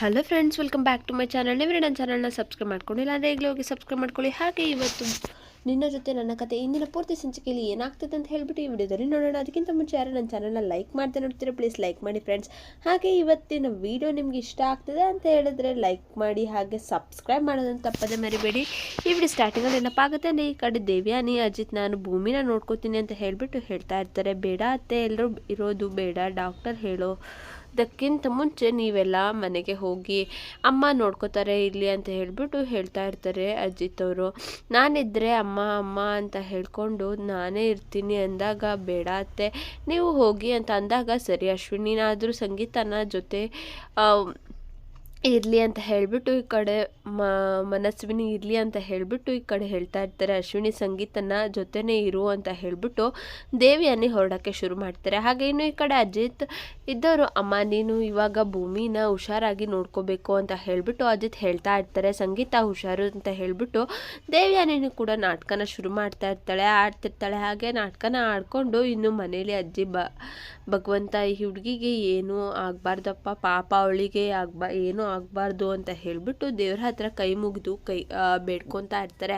Hello friends welcome back to my channel ನೀವು ನನ್ನ ಚಾನಲ್ನ ಸಬ್ಸ್ಕ್ರೈಬ್ ಮಾಡ್ಕೊಂಡಿಲ್ಲ ಅಂದರೆ ಈಗಲೇ ಹೋಗಿ ಸಬ್ಸ್ಕ್ರೈಬ್ ಮಾಡ್ಕೊಳ್ಳಿ. ಹಾಗೆ ಇವತ್ತು ನಿನ್ನ ಜೊತೆ ನನ್ನ ಕತೆ ಇಂದಿನ ಪೂರ್ತಿ ಸಂಚಿಕೆಯಲ್ಲಿ ಏನಾಗ್ತದೆ ಅಂತ ಹೇಳ್ಬಿಟ್ಟು ಈ ವಿಡಿಯೋದಲ್ಲಿ ನೋಡೋಣ. ಅದಕ್ಕಿಂತ ಮುಂಚೆ ಯಾರು ನನ್ನ ಚಾನಲ್ನ ಲೈಕ್ ಮಾಡ್ತಾ ನೋಡ್ತೀರಾ ಪ್ಲೀಸ್ ಲೈಕ್ ಮಾಡಿ ಫ್ರೆಂಡ್ಸ್ ಹಾಗೆ ಇವತ್ತಿನ ವಿಡಿಯೋ ನಿಮ್ಗೆ ಇಷ್ಟ ಆಗ್ತದೆ ಅಂತ ಹೇಳಿದ್ರೆ ಲೈಕ್ ಮಾಡಿ ಹಾಗೆ ಸಬ್ಸ್ಕ್ರೈಬ್ ಮಾಡೋದನ್ನು ತಪ್ಪದೆ ಮರಿಬೇಡಿ. ಈ ವಿಡಿಯೋ ಸ್ಟಾರ್ಟಿಂಗಲ್ಲಿ ನೆನಪಾಗುತ್ತೆ ಈ ಕಡೆ ದೇವ್ಯಾನಿ ಅಜಿತ್, ನಾನು ಭೂಮಿನ ನೋಡ್ಕೋತೀನಿ ಅಂತ ಹೇಳಿಬಿಟ್ಟು ಹೇಳ್ತಾ ಇರ್ತಾರೆ. ಬೇಡ ಅತ್ತೆ ಎಲ್ಲರೂ ಇರೋದು ಬೇಡ. ಡಾಕ್ಟರ್ ಹೇಳೋ ಅದಕ್ಕಿಂತ ಮುಂಚೆ ನೀವೆಲ್ಲ ಮನೆಗೆ ಹೋಗಿ ಅಮ್ಮ ನೋಡ್ಕೋತಾರೆ ಇಲ್ಲಿ ಅಂತ ಹೇಳಿಬಿಟ್ಟು ಹೇಳ್ತಾ ಇರ್ತಾರೆ ಅಜಿತ್ ನಾನಿದ್ದರೆ ಅಮ್ಮ ಅಮ್ಮ ಅಂತ ಹೇಳ್ಕೊಂಡು ನಾನೇ ಇರ್ತೀನಿ ಅಂದಾಗ, ಬೇಡ ಅತ್ತೆ, ನೀವು ಹೋಗಿ ಅಂತ ಅಂದಾಗ ಸರಿ, ಅಶ್ವಿನಿನಾದರೂ ಸಂಗೀತನ ಜೊತೆ ಇರಲಿ ಅಂತ ಹೇಳಿಬಿಟ್ಟು ಈ ಕಡೆ ಮನಸ್ವಿನಿ ಇರಲಿ ಅಂತ ಹೇಳಿಬಿಟ್ಟು ಈ ಕಡೆ ಹೇಳ್ತಾ ಇರ್ತಾರೆ. ಅಶ್ವಿನಿ ಸಂಗೀತನ ಜೊತೆನೇ ಇರು ಅಂತ ಹೇಳಿಬಿಟ್ಟು ದೇವಿಯನ್ನೇ ಹೊರಡೋಕ್ಕೆ ಶುರು ಮಾಡ್ತಾರೆ. ಹಾಗೆ ಇನ್ನು ಈ ಕಡೆ ಅಜಿತ್ ಇದ್ದವರು, ಅಮ್ಮ, ನೀನು ಇವಾಗ ಭೂಮಿನ ಹುಷಾರಾಗಿ ನೋಡ್ಕೋಬೇಕು ಅಂತ ಹೇಳಿಬಿಟ್ಟು ಅಜಿತ್ ಹೇಳ್ತಾ ಇರ್ತಾರೆ. ಸಂಗೀತ ಹುಷಾರು ಅಂತ ಹೇಳಿಬಿಟ್ಟು ದೇವಿಯಾನಿನೂ ಕೂಡ ನಾಟಕನ ಶುರು ಮಾಡ್ತಾ ಇರ್ತಾಳೆ, ಆಡ್ತಿರ್ತಾಳೆ. ಹಾಗೆ ನಾಟಕನ ಆಡ್ಕೊಂಡು ಇನ್ನು ಮನೇಲಿ ಅಜ್ಜಿ ಬ, ಭಗವಂತ ಈ ಹುಡುಗಿಗೆ ಏನೂ ಆಗಬಾರ್ದಪ್ಪ. ಪಾಪ ಅವಳಿಗೆ ಆಗ್ಬಾ, ಏನೂ ಆಗಬಾರ್ದು ಅಂತ ಹೇಳಿಬಿಟ್ಟು ದೇವ್ರ ಹತ್ರ ಕೈ ಮುಗಿದು ಕೈ ಬೇಡ್ಕೊತಾ ಇರ್ತಾರೆ.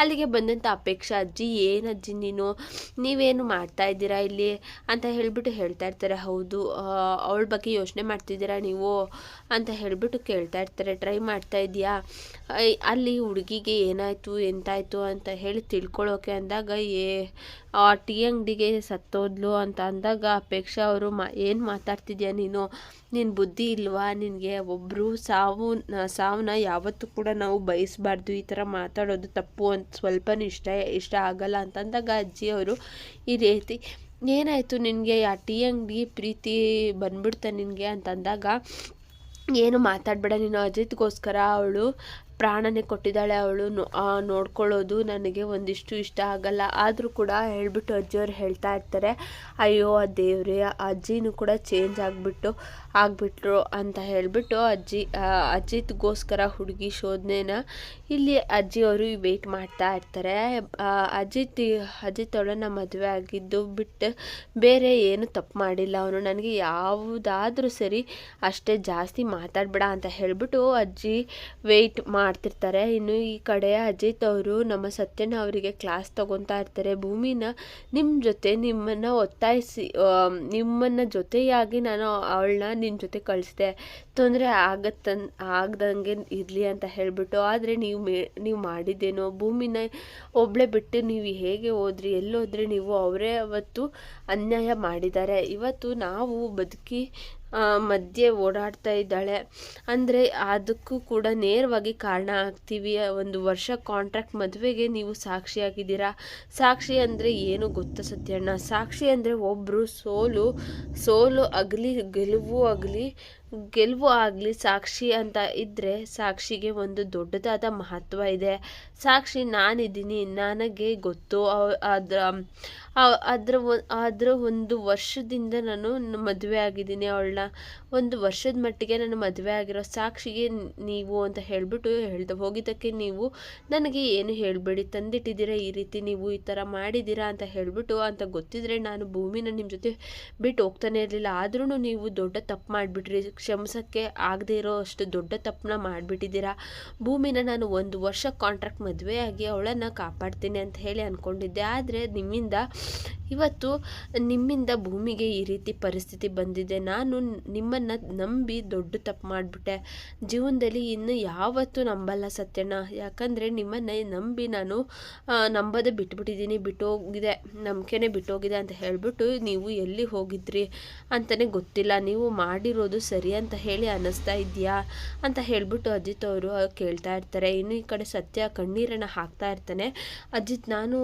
ಅಲ್ಲಿಗೆ ಬಂದಂಥ ಅಪೇಕ್ಷಾ, ಅಜ್ಜಿ, ಏನು ಅಜ್ಜಿ ನೀನು? ನೀವೇನು ಮಾಡ್ತಾ ಇದ್ದೀರಾ ಇಲ್ಲಿ? ಅಂತ ಹೇಳಿಬಿಟ್ಟು ಹೇಳ್ತಾ ಇರ್ತಾರೆ. ಹೌದು ಅವಳ ಬಗ್ಗೆ ಯೋಚನೆ ಮಾಡ್ತಿದ್ದೀರಾ ನೀವು? ಅಂತ ಹೇಳಿಬಿಟ್ಟು ಕೇಳ್ತಾ ಇರ್ತಾರೆ. ಟ್ರೈ ಮಾಡ್ತಾ ಇದೆಯಾ ಅಲ್ಲಿ ಹುಡುಗಿಗೆ ಏನಾಯಿತು, ಎಂತಾಯಿತು? ಅಂತ ಹೇಳಿ ತಿಳ್ಕೊಳ್ಳೋಕೆ ಅಂದಾಗ, ಏ ಆ ಟೀ ಅಂಗಡಿಗೆ ಸತ್ತೋದ್ಲು ಅಂತ ಅಂದಾಗ ಅಪೇಕ್ಷಾ ಅವರು ಮಾ, ಏನು ಮಾತಾಡ್ತಿದ್ಯಾ ನೀನು? ನಿನ್ನ ಬುದ್ಧಿ ಇಲ್ವಾ? ನಿನಗೆ ಒಬ್ಬರು ಸಾವು ಸಾವನ್ನ ಯಾವತ್ತೂ ಕೂಡ ನಾವು ಬಯಸಬಾರ್ದು. ಈ ಥರ ಮಾತಾಡೋದು ತಪ್ಪು ಅಂತ ಸ್ವಲ್ಪನೂ ಇಷ್ಟ ಇಷ್ಟ ಆಗಲ್ಲ. ಅಂತ ಅಂದಾಗ ಅಜ್ಜಿ ಅವರು, ಈ ರೀತಿ ಏನಾಯಿತು ನಿನಗೆ? ಆ ಟೀ ಅಂಗಡಿ ಪ್ರೀತಿ ಬಂದ್ಬಿಡ್ತಾ ನಿನಗೆ? ಅಂತಂದಾಗ ಏನು ಮಾತಾಡಬೇಡ ನೀನು. ಅಜಿತ್ಗೋಸ್ಕರ ಅವಳು ಪ್ರಾಣನೇ ಕೊಟ್ಟಿದ್ದಾಳೆ ಅವಳು. ನೋಡ್ಕೊಳ್ಳೋದು ನನಗೆ ಒಂದಿಷ್ಟು ಇಷ್ಟ ಆಗಲ್ಲ. ಆದರೂ ಕೂಡ ಹೇಳ್ಬಿಟ್ಟು ಅಜ್ಜಿಯವ್ರು ಹೇಳ್ತಾ ಇರ್ತಾರೆ, ಅಯ್ಯೋ, ಆ ದೇವ್ರೆ ಅಜ್ಜಿನೂ ಕೂಡ ಚೇಂಜ್ ಆಗಿಬಿಟ್ಟು, ಆಗಿಬಿಟ್ರು ಅಂತ ಹೇಳಿಬಿಟ್ಟು ಅಜ್ಜಿ ಅಜ್ಜಿಗೋಸ್ಕರ ಹುಡುಗಿ ಶೋಧನೆನ ಇಲ್ಲಿ ಅಜ್ಜಿಯವರು ವೆಯ್ಟ್ ಮಾಡ್ತಾ ಇರ್ತಾರೆ. ಅಜಿತ್ ಅಜಿತ್ ಮದುವೆ ಆಗಿದ್ದು ಬಿಟ್ಟು ಬೇರೆ ಏನು ತಪ್ಪು ಮಾಡಿಲ್ಲ ಅವನು. ನನಗೆ ಯಾವುದಾದ್ರೂ ಸರಿ ಅಷ್ಟೇ ಜಾಸ್ತಿ ಮಾತಾಡಬೇಡ ಅಂತ ಹೇಳಿಬಿಟ್ಟು ಅಜ್ಜಿ ವೆಯ್ಟ್ ಮಾಡ್ತಿರ್ತಾರೆ. ಇನ್ನು ಈ ಕಡೆ ಅಜಿತ್ ಅವರು ನಮ್ಮ ಸತ್ಯನ ಅವರಿಗೆ ಕ್ಲಾಸ್ ತಗೊತಾ ಇರ್ತಾರೆ. ಭೂಮಿನ ನಿಮ್ಮ ಜೊತೆ ನಿಮ್ಮನ್ನು ಒತ್ತಾಯಿಸಿ ನಿಮ್ಮನ್ನು ಜೊತೆಯಾಗಿ ನಾನು ಅವಳನ್ನ ನಿಮ್ಮ ಜೊತೆ ಕಳಿಸಿದೆ. ತೊಂದರೆ ಆಗತ್ತನ್ ಆಗ್ದಂಗೆ ಇರಲಿ ಅಂತ ಹೇಳಿಬಿಟ್ಟು, ಆದರೆ ನೀವು ನೀವು ಮಾಡಿದ್ದೇನೋ, ಭೂಮಿನ ಒಬ್ಳೆ ಬಿಟ್ಟು ನೀವು ಹೇಗೆ ಹೋದ್ರಿ, ಎಲ್ಲೋದ್ರೆ ನೀವು ಅವರೇ ಅವತ್ತು ಅನ್ಯಾಯ ಮಾಡಿದ್ದಾರೆ. ಇವತ್ತು ನಾವು ಬದುಕಿ ಮಧ್ಯೆ ಓಡಾಡ್ತಾ ಇದ್ದಾಳೆ. ಅಂದರೆ ಅದಕ್ಕೂ ಕೂಡ ನೇರವಾಗಿ ಕಾರಣ ಆಗ್ತೀವಿ. ಒಂದು ವರ್ಷ ಕಾಂಟ್ರಾಕ್ಟ್ ಮದುವೆಗೆ ನೀವು ಸಾಕ್ಷಿಯಾಗಿದ್ದೀರಾ ಸಾಕ್ಷಿ ಅಂದರೆ ಏನು ಗೊತ್ತ ಸತ್ಯಣ್ಣ? ಸಾಕ್ಷಿ ಅಂದರೆ ಒಬ್ಬರು ಸೋಲು ಸೋಲು ಆಗಲಿ ಗೆಲುವು ಆಗಲಿ ಗೆಲುವು ಆಗಲಿ ಸಾಕ್ಷಿ ಅಂತ ಇದ್ದರೆ ಸಾಕ್ಷಿಗೆ ಒಂದು ದೊಡ್ಡದಾದ ಮಹತ್ವ ಇದೆ. ಸಾಕ್ಷಿ ನಾನಿದ್ದೀನಿ, ನನಗೆ ಗೊತ್ತು. ಅದರ ಅದರ ಅದರ ಒಂದು ವರ್ಷದಿಂದ ನಾನು ಮದುವೆ ಆಗಿದ್ದೀನಿ ಅವಳನ್ನ. ಒಂದು ವರ್ಷದ ಮಟ್ಟಿಗೆ ನಾನು ಮದುವೆ ಆಗಿರೋ ಸಾಕ್ಷಿಗೆ ನೀವು ಅಂತ ಹೇಳಿಬಿಟ್ಟು ಹೇಳ್ದೆ, ಹೋಗಿದ್ದಕ್ಕೆ ನೀವು ನನಗೆ ಏನು ಹೇಳಬೇಡಿ, ತಂದಿಟ್ಟಿದ್ದೀರಾ ಈ ರೀತಿ, ನೀವು ಈ ಥರ ಮಾಡಿದ್ದೀರಾ ಅಂತ ಹೇಳಿಬಿಟ್ಟು ಅಂತ ಗೊತ್ತಿದ್ರೆ ನಾನು ಭೂಮಿನ ನಿಮ್ಮ ಜೊತೆ ಬಿಟ್ಟು ಹೋಗ್ತಾನೆ ಇರಲಿಲ್ಲ. ಆದ್ರೂ ನೀವು ದೊಡ್ಡ ತಪ್ಪು ಮಾಡಿಬಿಟ್ರಿ. ಕ್ಷಮಿಸೋಕ್ಕೆ ಆಗದೇ ಇರೋ ಅಷ್ಟು ದೊಡ್ಡ ತಪ್ಪನ್ನ ಮಾಡಿಬಿಟ್ಟಿದ್ದೀರಾ? ಭೂಮಿನ ನಾನು ಒಂದು ವರ್ಷ ಕಾಂಟ್ರಾಕ್ಟ್ ಮದುವೆಯಾಗಿ ಅವಳನ್ನು ಕಾಪಾಡ್ತೀನಿ ಅಂತ ಹೇಳಿ ಅಂದ್ಕೊಂಡಿದ್ದೆ ಆದರೆ ನಿಮ್ಮಿಂದ, ಇವತ್ತು ನಿಮ್ಮಿಂದ ಭೂಮಿಗೆ ಈ ರೀತಿ ಪರಿಸ್ಥಿತಿ ಬಂದಿದೆ. ನಾನು ನಿಮ್ಮನ್ನು ನಂಬಿ ದೊಡ್ಡ ತಪ್ಪು ಮಾಡಿಬಿಟ್ಟೆ. ಜೀವನದಲ್ಲಿ ಇನ್ನು ಯಾವತ್ತೂ ನಂಬಲ್ಲ ಸತ್ಯನ ಯಾಕಂದರೆ ನಿಮ್ಮನ್ನು ನಂಬಿ ನಾನು ನಂಬದೆ ಬಿಟ್ಬಿಟ್ಟಿದ್ದೀನಿ. ಬಿಟ್ಟೋಗಿದೆ. ನಂಬಿಕೆನೇ ಬಿಟ್ಟೋಗಿದೆ ಅಂತ ಹೇಳಿಬಿಟ್ಟು ನೀವು ಎಲ್ಲಿ ಹೋಗಿದ್ರಿ ಅಂತಲೇ ಗೊತ್ತಿಲ್ಲ. ನೀವು ಮಾಡಿರೋದು ಸರಿ ಅಂತ ಹೇಳಿ ಅನ್ನಿಸ್ತಾ ಇದೆಯಾ ಅಂತ ಹೇಳಿಬಿಟ್ಟು ಅಜಿತ್ ಅವರು ಕೇಳ್ತಾ ಇರ್ತಾರೆ. ಇನ್ನು ಈ ಕಡೆ ಸತ್ಯ ಕಣ್ಣೀರನ್ನು ಹಾಕ್ತಾ ಇರ್ತಾನೆ. ಅಜಿತ್, ನಾನು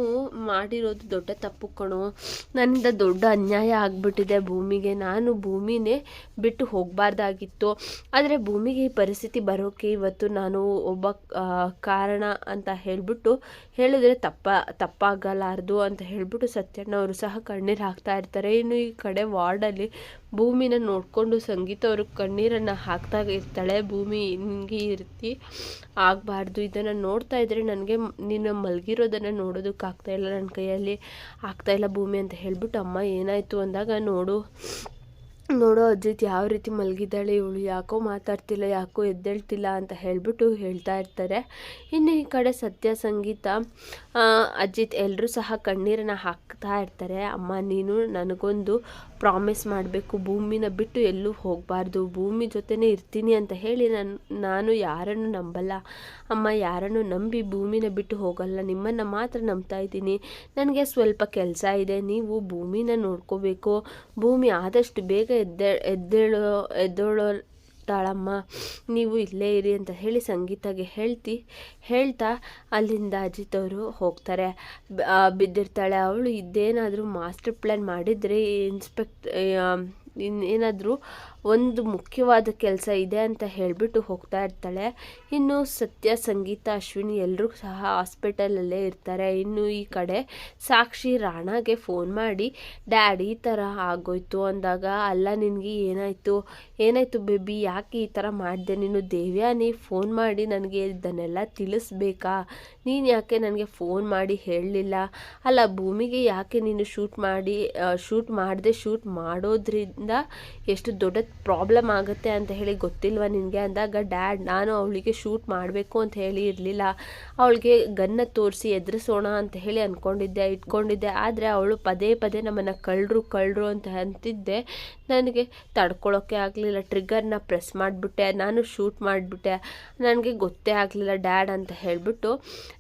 ಮಾಡಿರೋದು ದೊಡ್ಡ ತಪ್ಪು ಕಣೋ. ನನ್ನಿಂದ ದೊಡ್ಡ ಅನ್ಯಾಯ ಆಗಿಬಿಟ್ಟಿದೆ ಭೂಮಿಗೆ. ನಾನು ಭೂಮಿನೇ ಬಿಟ್ಟು ಹೋಗಬಾರ್ದಾಗಿತ್ತು. ಆದರೆ ಭೂಮಿಗೆ ಈ ಪರಿಸ್ಥಿತಿ ಬರೋಕ್ಕೆ ಇವತ್ತು ನಾನು ಒಬ್ಬ ಕಾರಣ ಅಂತ ಹೇಳಿಬಿಟ್ಟು ಹೇಳಿದ್ರೆ ತಪ್ಪ, ತಪ್ಪಾಗಲಾರ್ದು ಅಂತ ಹೇಳಿಬಿಟ್ಟು ಸತ್ಯಣ್ಣ ಅವರು ಸಹ ಕಣ್ಣೀರು ಹಾಕ್ತಾ ಇರ್ತಾರೆ. ಇನ್ನು ಈ ಕಡೆ ವಾರ್ಡಲ್ಲಿ ಭೂಮಿನ ನೋಡಿಕೊಂಡು ಸಂಗೀತ ಅವರು ಕಣ್ಣೀರನ್ನು ಹಾಕ್ತಾ ಇರ್ತಾಳೆ. ಭೂಮಿ ನಿನಗೆ ಇರ್ತಿ ರೀತಿ ಆಗಬಾರ್ದು. ಇದನ್ನು ನೋಡ್ತಾ ಇದ್ದರೆ ನನಗೆ ನೀನು ಮಲಗಿರೋದನ್ನು ನೋಡೋದಕ್ಕಾಗ್ತಾ ಇಲ್ಲ. ನನ್ನ ಕೈಯಲ್ಲಿ ಆಗ್ತಾ ಇಲ್ಲ ಭೂಮಿ ಅಂತ ಹೇಳಿಬಿಟ್ಟು, ಅಮ್ಮ, ಏನಾಯಿತು? ಅಂದಾಗ, ನೋಡು, ನೋಡೋ ಅಜ್ಜಿತ್ ಯಾವ ರೀತಿ ಮಲಗಿದ್ದಾಳೆ. ಇವಳು ಯಾಕೋ ಮಾತಾಡ್ತಿಲ್ಲ, ಯಾಕೋ ಎದ್ದೇಳ್ತಿಲ್ಲ ಅಂತ ಹೇಳಿಬಿಟ್ಟು ಹೇಳ್ತಾ ಇರ್ತಾರೆ. ಇನ್ನು ಈ ಕಡೆ ಸತ್ಯ ಸಂಗೀತ ಅಜ್ಜಿತ್ ಎಲ್ಲರೂ ಸಹ ಕಣ್ಣೀರನ್ನು ಹಾಕ್ತಾ ಇರ್ತಾರೆ. ಅಮ್ಮ, ನೀನು ನನಗೊಂದು ಪ್ರಾಮಿಸ್ ಮಾಡಬೇಕು, ಭೂಮಿನ ಬಿಟ್ಟು ಎಲ್ಲೂ ಹೋಗಬಾರ್ದು, ಭೂಮಿ ಜೊತೆನೇ ಇರ್ತೀನಿ ಅಂತ ಹೇಳಿ ನಾನು ನಾನು ಯಾರನ್ನು ನಂಬಲ್ಲ. ಅಮ್ಮ ಯಾರನ್ನು ನಂಬಿ ಭೂಮಿನ ಬಿಟ್ಟು ಹೋಗಲ್ಲ. ನಿಮ್ಮನ್ನು ಮಾತ್ರ ನಂಬ್ತಾ ಇದ್ದೀನಿ. ನನಗೆ ಸ್ವಲ್ಪ ಕೆಲಸ ಇದೆ. ನೀವು ಭೂಮಿನ ನೋಡ್ಕೋಬೇಕು. ಭೂಮಿ ಆದಷ್ಟು ಬೇಗ ಎದ್ದೆ, ಎದ್ದೇಳೋ ಎದ್ದೇಳೋ ತಾಳಮ್ಮ, ನೀವು ಇಲ್ಲೇ ಇರಿ ಅಂತ ಹೇಳಿ ಸಂಗೀತಗೆ ಹೇಳ್ತಿ, ಹೇಳ್ತಾ ಅಲ್ಲಿಂದ ಅಜಿತ್ ಅವರು ಹೋಗ್ತಾರೆ. ಬಿದ್ದಿರ್ತಾಳೆ. ಅವಳು ಇದೇನಾದರೂ ಮಾಸ್ಟರ್ ಪ್ಲ್ಯಾನ್ ಮಾಡಿದರೆ ಇನ್ಸ್ಪೆಕ್ಟ್ ಇನ್ನೇನಾದರೂ ಒಂದು ಮುಖ್ಯವಾದ ಕೆಲಸ ಇದೆ ಅಂತ ಹೇಳಿಬಿಟ್ಟು ಹೋಗ್ತಾ ಇರ್ತಾಳೆ. ಇನ್ನು ಸತ್ಯ ಸಂಗೀತ ಅಶ್ವಿನಿ ಎಲ್ಲರೂ ಸಹ ಹಾಸ್ಪಿಟಲಲ್ಲೇ ಇರ್ತಾರೆ. ಇನ್ನು ಈ ಕಡೆ ಸಾಕ್ಷಿ ರಾಣಾಗೆ ಫೋನ್ ಮಾಡಿ, ಡ್ಯಾಡಿ, ಈ ಥರ ಆಗೋಯ್ತು ಅಂದಾಗ, ಅಲ್ಲ ನಿನಗೆ ಏನಾಯಿತು? ಏನಾಯಿತು ಬೇಬಿ? ಯಾಕೆ ಈ ಥರ ಮಾಡಿದೆ? ನೀನು ದೇವ್ಯಾನಿ ಫೋನ್ ಮಾಡಿ ನನಗೆ ಇದನ್ನೆಲ್ಲ ತಿಳಿಸ್ಬೇಕಾ? ನೀನು ಯಾಕೆ ನನಗೆ ಫೋನ್ ಮಾಡಿ ಹೇಳಲಿಲ್ಲ? ಅಲ್ಲ, ಭೂಮಿಗೆ ಯಾಕೆ ನೀನು ಶೂಟ್ ಮಾಡಿ ಶೂಟ್ ಮಾಡದೆ, ಶೂಟ್ ಮಾಡೋದ್ರಿಂದ ಎಷ್ಟು ದೊಡ್ಡ ಪ್ರಾಬ್ಲಮ್ ಆಗುತ್ತೆ ಅಂತ ಹೇಳಿ ಗೊತ್ತಿಲ್ವ ನಿನಗೆ? ಅಂದಾಗ ಡ್ಯಾಡ್ ನಾನು ಅವಳಿಗೆ ಶೂಟ್ ಮಾಡಬೇಕು ಅಂತ ಹೇಳಿ ಇರಲಿಲ್ಲ. ಅವಳಿಗೆ ಗನ್ನ ತೋರಿಸಿ ಎದುರಿಸೋಣ ಅಂತ ಹೇಳಿ ಅಂದ್ಕೊಂಡಿದ್ದೆ ಇಟ್ಕೊಂಡಿದ್ದೆ. ಆದರೆ ಅವಳು ಪದೇ ಪದೇ ನಮ್ಮನ್ನು ಕಳ್ಳರು ಕಳ್ಳರು ಅಂತ ಅಂತಿದ್ದೆ. ನನಗೆ ತಡ್ಕೊಳ್ಳೋಕ್ಕೆ ಆಗಲಿಲ್ಲ ಟ್ರಿಗರ್ನ ಪ್ರೆಸ್ ಮಾಡಿಬಿಟ್ಟೆ, ನಾನು ಶೂಟ್ ಮಾಡಿಬಿಟ್ಟೆ, ನನಗೆ ಗೊತ್ತೇ ಆಗಲಿಲ್ಲ ಡ್ಯಾಡ್ ಅಂತ ಹೇಳಿಬಿಟ್ಟು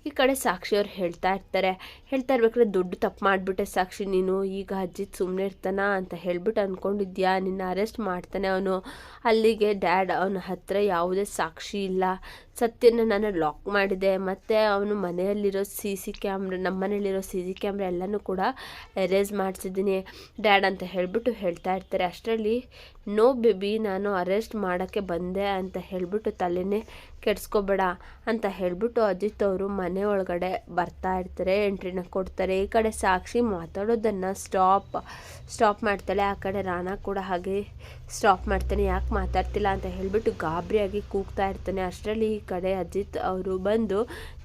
ಈ ಕಡೆ ಸಾಕ್ಷಿಯವ್ರು ಹೇಳ್ತಾ ಇರ್ತಾರೆ. ಹೇಳ್ತಾ ಇರ್ಬೇಕಾದ್ರೆ ದುಡ್ಡು ತಪ್ಪು ಮಾಡಿಬಿಟ್ಟೆ ಸಾಕ್ಷಿ, ನೀನು ಈಗ ಅಜ್ಜಿ ಸುಮ್ಮನೆ ಇರ್ತಾನ ಅಂತ ಹೇಳ್ಬಿಟ್ಟು ಅಂದ್ಕೊಂಡಿದ್ಯಾ ನಿನ್ನ ಅರೆಸ್ಟ್ ಮಾಡ್ತಾನೆ ಅವನು. ಅಲ್ಲಿಗೆ ಡ್ಯಾಡ್ ಅವನ ಹತ್ರ ಯಾವುದೇ ಸಾಕ್ಷಿ ಇಲ್ಲ. ಸತ್ಯನ ನಾನು ಲಾಕ್ ಮಾಡಿದೆ. ಮತ್ತು ಅವನು ಮನೆಯಲ್ಲಿರೋ ಸಿ ಸಿ ಕ್ಯಾಮ್ರ ನಮ್ಮ ಮನೆಯಲ್ಲಿರೋ ಸಿ ಸಿ ಕ್ಯಾಮ್ರ ಎಲ್ಲನೂ ಕೂಡ ಎರೇಸ್ ಮಾಡಿಸಿದ್ದೀನಿ. ಡ್ಯಾಡ್ ಅಂತ ಹೇಳಿಬಿಟ್ಟು ಹೇಳ್ತಾ ಇರ್ತಾರೆ. ಅಷ್ಟರಲ್ಲಿ ನೋ ಬೇಬಿ ನಾನು ಅರೆಸ್ಟ್ ಮಾಡೋಕ್ಕೆ ಬಂದೆ ಅಂತ ಹೇಳಿಬಿಟ್ಟು ತಲೆನೇ ಕೆಡಿಸ್ಕೋಬೇಡ ಅಂತ ಹೇಳಿಬಿಟ್ಟು ಅಜಿತ್ ಅವರು ಮನೆ ಒಳಗಡೆ ಬರ್ತಾ ಇರ್ತಾರೆ ಎಂಟ್ರಿನ ಕೊಡ್ತಾರೆ. ಈ ಕಡೆ ಸಾಕ್ಷಿ ಮಾತಾಡೋದನ್ನು ಸ್ಟಾಪ್ ಸ್ಟಾಪ್ ಮಾಡ್ತಾಳೆ. ಆ ಕಡೆ ರಾಣಾ ಕೂಡ ಹಾಗೆ ಸ್ಟಾಪ್ ಮಾಡ್ತಾನೆ. ಯಾಕೆ ಮಾತಾಡ್ತಿಲ್ಲ ಅಂತ ಹೇಳಿಬಿಟ್ಟು ಗಾಬರಿಯಾಗಿ ಕೂಗ್ತಾ ಇರ್ತಾನೆ. ಅಷ್ಟರಲ್ಲಿ ಈ ಕಡೆ ಅಜಿತ್ ಅವರು ಬಂದು,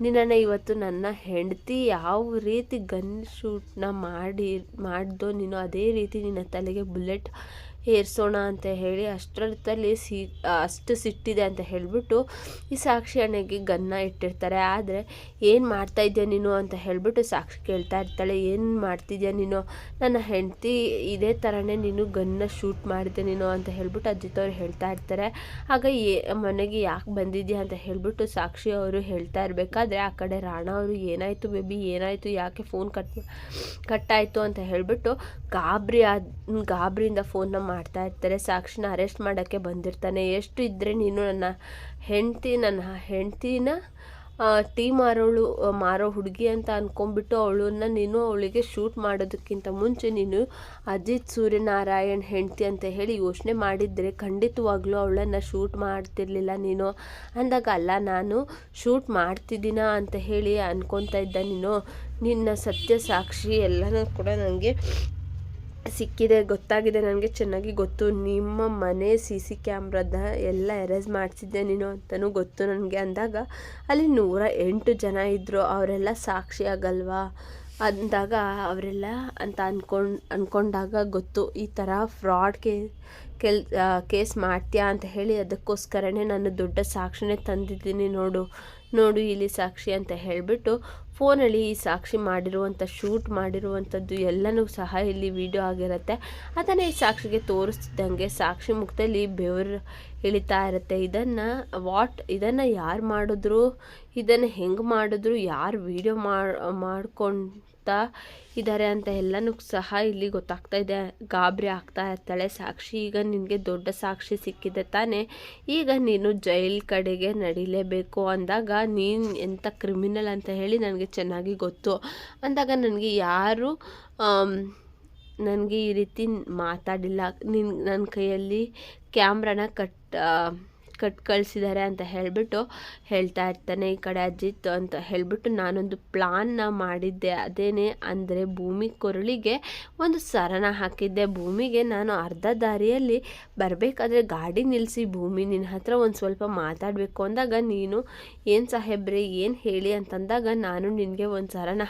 ನಿನ್ನನ್ನು ಇವತ್ತು ನನ್ನ ಹೆಂಡತಿ ಯಾವ ರೀತಿ ಗನ್ ಶೂಟ್ನ ಮಾಡಿ, ಮಾಡಿದೋ ನೀನು ಅದೇ ರೀತಿ ನಿನ್ನ ತಲೆಗೆ ಬುಲೆಟ್ ಏರ್ಸೋಣ ಅಂತ ಹೇಳಿ ಅಷ್ಟರಲ್ಲಿ ಸಿ, ಅಷ್ಟು ಸಿಟ್ಟಿದೆ ಅಂತ ಹೇಳಿಬಿಟ್ಟು ಈ ಸಾಕ್ಷಿ ಅಣ್ಣಗೆ ಗನ್ನ ಇಟ್ಟಿರ್ತಾರೆ. ಆದರೆ ಏನು ಮಾಡ್ತಾ ಇದ್ದೀಯ ನೀನು ಅಂತ ಹೇಳಿಬಿಟ್ಟು ಸಾಕ್ಷಿ ಕೇಳ್ತಾ ಇರ್ತಾಳೆ. ಏನು ಮಾಡ್ತಿದ್ಯಾ ನೀನು? ನನ್ನ ಹೆಂಡತಿ ಇದೇ ಥರನೇ ನೀನು ಗನ್ನ ಶೂಟ್ ಮಾಡಿದೆ ನೀನು ಅಂತ ಹೇಳಿಬಿಟ್ಟು ಅಜಿತವ್ರು ಹೇಳ್ತಾ ಇರ್ತಾರೆ. ಆಗ ಏ, ಮನೆಗೆ ಯಾಕೆ ಬಂದಿದ್ಯಾ ಅಂತ ಹೇಳಿಬಿಟ್ಟು ಸಾಕ್ಷಿ ಅವರು ಹೇಳ್ತಾ ಇರಬೇಕಾದ್ರೆ ಆ ಕಡೆ ರಾಣ ಅವರು, ಏನಾಯಿತು ಬೇಬಿ? ಏನಾಯಿತು? ಯಾಕೆ ಫೋನ್ ಕಟ್, ಕಟ್ಟಾಯಿತು? ಅಂತ ಹೇಳಿಬಿಟ್ಟು ಗಾಬರಿ ಆದ ಗಾಬರಿಯಿಂದ ಫೋನ್ನ ಮಾಡ್ತಾ ಇರ್ತಾರೆ. ಸಾಕ್ಷಿನ ಅರೆಸ್ಟ್ ಮಾಡೋಕ್ಕೆ ಬಂದಿರ್ತಾನೆ. ಎಷ್ಟು ಇದ್ದರೆ ನೀನು ನನ್ನ ಹೆಂಡತಿ, ನನ್ನ ಹೆಂಡ್ತಿನ ಟೀ ಮಾರೋಳು, ಮಾರೋ ಹುಡುಗಿ ಅಂತ ಅಂದ್ಕೊಂಡ್ಬಿಟ್ಟು ಅವಳನ್ನ ನೀನು ಅವಳಿಗೆ ಶೂಟ್ ಮಾಡೋದಕ್ಕಿಂತ ಮುಂಚೆ ನೀನು ಅಜಿತ್ ಸೂರ್ಯನಾರಾಯಣ್ ಹೆಂಡತಿ ಅಂತ ಹೇಳಿ ಯೋಚನೆ ಮಾಡಿದರೆ ಖಂಡಿತವಾಗ್ಲೂ ಅವಳನ್ನು ಶೂಟ್ ಮಾಡ್ತಿರ್ಲಿಲ್ಲ ನೀನು. ಅಂದಾಗ, ಅಲ್ಲ, ನಾನು ಶೂಟ್ ಮಾಡ್ತಿದ್ದೀನ ಅಂತ ಹೇಳಿ ಅಂದ್ಕೊತಾ ಇದ್ದ ನೀನು. ನಿನ್ನ ಸತ್ಯ ಸಾಕ್ಷಿ ಎಲ್ಲನೂ ಕೂಡ ನನಗೆ ಸಿಕ್ಕಿದೆ, ಗೊತ್ತಾಗಿದೆ, ನನಗೆ ಚೆನ್ನಾಗಿ ಗೊತ್ತು. ನಿಮ್ಮ ಮನೆ ಸಿ ಸಿ ಕ್ಯಾಮ್ರದ ಎಲ್ಲ ಎರೇಸ್ ಮಾಡಿಸಿದ್ದೆ ನೀನು ಅಂತಲೂ ಗೊತ್ತು ನನಗೆ ಅಂದಾಗ, ಅಲ್ಲಿ ನೂರ ಎಂಟು ಜನ ಇದ್ದರು ಅವರೆಲ್ಲ ಸಾಕ್ಷಿ ಆಗಲ್ವಾ? ಅಂದಾಗ ಅವರೆಲ್ಲ ಅಂತ ಅಂದ್ಕೊಂಡು ಅಂದ್ಕೊಂಡಾಗ ಗೊತ್ತು, ಈ ಥರ ಫ್ರಾಡ್ ಕೇ, ಕೆಲ್ ಕೇಸ್ ಮಾಡ್ತೀಯಾ ಅಂತ ಹೇಳಿ ಅದಕ್ಕೋಸ್ಕರನೇ ನಾನು ದೊಡ್ಡ ಸಾಕ್ಷಿನೇ ತಂದಿದ್ದೀನಿ ನೋಡು. ನೋಡು, ಇಲ್ಲಿ ಸಾಕ್ಷಿ ಅಂತ ಹೇಳಿಬಿಟ್ಟು ಫೋನಲ್ಲಿ ಈ ಸಾಕ್ಷಿ ಮಾಡಿರುವಂಥ, ಶೂಟ್ ಮಾಡಿರುವಂಥದ್ದು ಎಲ್ಲನೂ ಸಹ ಇಲ್ಲಿ ವಿಡಿಯೋ ಆಗಿರುತ್ತೆ. ಅದನ್ನು ಈ ಸಾಕ್ಷಿಗೆ ತೋರಿಸ್ತಿದ್ದಂಗೆ ಸಾಕ್ಷಿ ಮುಖದಲ್ಲಿ ಬೆವರು ಇಳಿತಾ ಇರುತ್ತೆ. ಇದನ್ನು ವಾಟ್, ಇದನ್ನು ಯಾರು ಮಾಡಿದ್ರು, ಇದನ್ನು ಹೆಂಗೆ ಮಾಡಿದ್ರು, ಯಾರು ವಿಡಿಯೋ ಮಾಡ್ಕೊಂಡು ಇದ್ದಾರೆ ಅಂತ ಎಲ್ಲನೂ ಸಹ ಇಲ್ಲಿ ಗೊತ್ತಾಗ್ತಾ ಇದೆ. ಗಾಬರಿ ಆಗ್ತಾ ಇರ್ತಾಳೆ. ಸಾಕ್ಷಿ ಈಗ ನಿನಗೆ ದೊಡ್ಡ ಸಾಕ್ಷಿ ಸಿಕ್ಕಿದೆ ತಾನೇ. ಈಗ ನೀನು ಜೈಲ್ ಕಡೆಗೆ ನಡಿಲೇಬೇಕು ಅಂದಾಗ ನೀನು ಎಂಥ ಕ್ರಿಮಿನಲ್ ಅಂತ ಹೇಳಿ ನನಗೆ ಚೆನ್ನಾಗಿ ಗೊತ್ತು. ಅಂದಾಗ ನನಗೆ ಯಾರು ನನಗೆ ಈ ರೀತಿ ಮಾತಾಡಿಲ್ಲ. ನಿನ್ನ ನನ್ನ ಕೈಯಲ್ಲಿ ಕ್ಯಾಮ್ರಾನ ಕಟ್ ಕಟ್ ಕಳಿಸಿದ್ದಾರೆ ಅಂತ ಹೇಳಿಬಿಟ್ಟು ಹೇಳ್ತಾ ಇರ್ತಾನೆ ಈ ಕಡೆ ಅಜಿತ್ ಅಂತ ಹೇಳಿಬಿಟ್ಟು ನಾನೊಂದು ಪ್ಲಾನ್ನ ಮಾಡಿದ್ದೆ. ಅದೇನೇ ಅಂದರೆ ಭೂಮಿ ಕೊರಳಿಗೆ ಒಂದು ಸರನ ಹಾಕಿದ್ದೆ. ಭೂಮಿಗೆ ನಾನು ಅರ್ಧ ದಾರಿಯಲ್ಲಿ ಬರಬೇಕಾದ್ರೆ ಗಾಡಿ ನಿಲ್ಲಿಸಿ ಭೂಮಿ ನಿನ್ನ ಹತ್ರ ಒಂದು ಸ್ವಲ್ಪ ಮಾತಾಡಬೇಕು ಅಂದಾಗ ನೀನು, ಏನು ಸಾಹೇಬ್ರೆ, ಏನು ಹೇಳಿ? ಅಂತಂದಾಗ ನಾನು ನಿನಗೆ ಒಂದು ಸರನ